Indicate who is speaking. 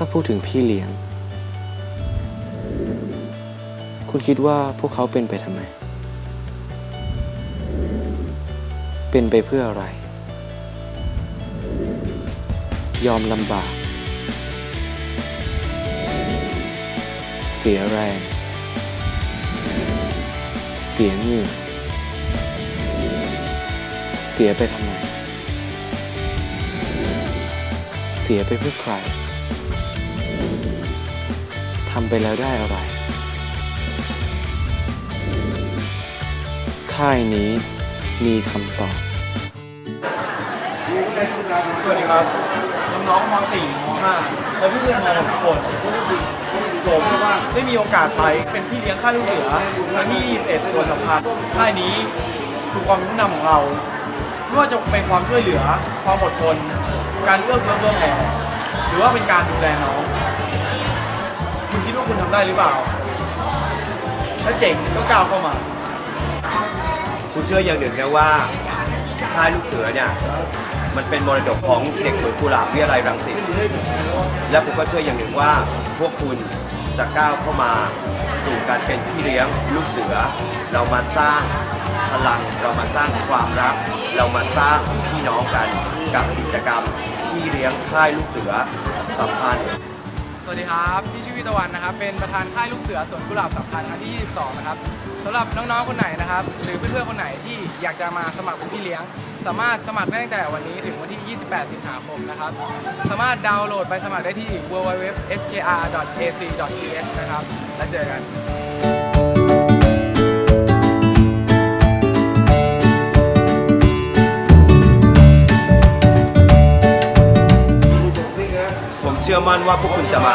Speaker 1: ถ้าพูดถึงพี่เลี้ยง คุณคิดว่าพวกเขาเป็นไปทำไม เป็นไปเพื่ออะไร ยอมลำบาก เสียแรง เสียเหงื่อเสียไปทำไม เสียไปเพื่อใคร ทำไปแล้วได้อะไร ค่ายนี้มีคำตอบ
Speaker 2: สวัสดีครับ น้องๆม .4 ม .5 และเพื่อนๆม .6 ทุกคนผมได้มีโอกาสไปเป็นพี่เลี้ยงค่ายลูกเสือครั้งที่21ส่วนสำคัญค่ายนี้คือความเป็นผู้นำของเราไม่ว่าจะเป็นความช่วยเหลือ ความอดทน การเอื้อเฟื้อเผื่อแผ่หรือว่าเป็นการดูแลน้อง ว่าคุณทำได้หรือเปล่า ถ้าเจ๋งก็ก้าวเข้ามา
Speaker 3: คุณเชื่ออย่างหนึ่งนะว่าค่ายลูกเสือเนี่ยมันเป็นมรดกของเด็กสวนกุหลาบวิทยาลัยรังสิตและผมก็เชื่ออย่างหนึ่งว่าพวกคุณจะก้าวเข้ามาสู่การเป็นพี่เลี้ยงลูกเสือ เรามาสร้างพลังเรามาสร้างความรัก เรามาสร้างพี่น้องกันกับกิจกรรมพี่เลี้ยงค่ายลูกเสือสัมพันธ์
Speaker 4: วัสดีครับที่ชื่อวิตะวันนะครับ เป็นประธานค่ายลูกเสือสวนกุหลาบสัมพันธ์อันที่22นะครับสำหรับน้องๆคนไหนนะครับ หรือเพื่อนๆคนไหนที่อยากจะมาสมัครเป็นพี่เลี้ยง สามารถสมัครได้ตั้งแต่วันนี้ถึงวันที่ 28 สิงหาคมนะครับ สามารถดาวน์โหลดไปสมัครได้ที่ www.skr.ac.th นะครับ แล้วเจอกัน
Speaker 3: เชื่อมั่นว่าพวกคุณจะมา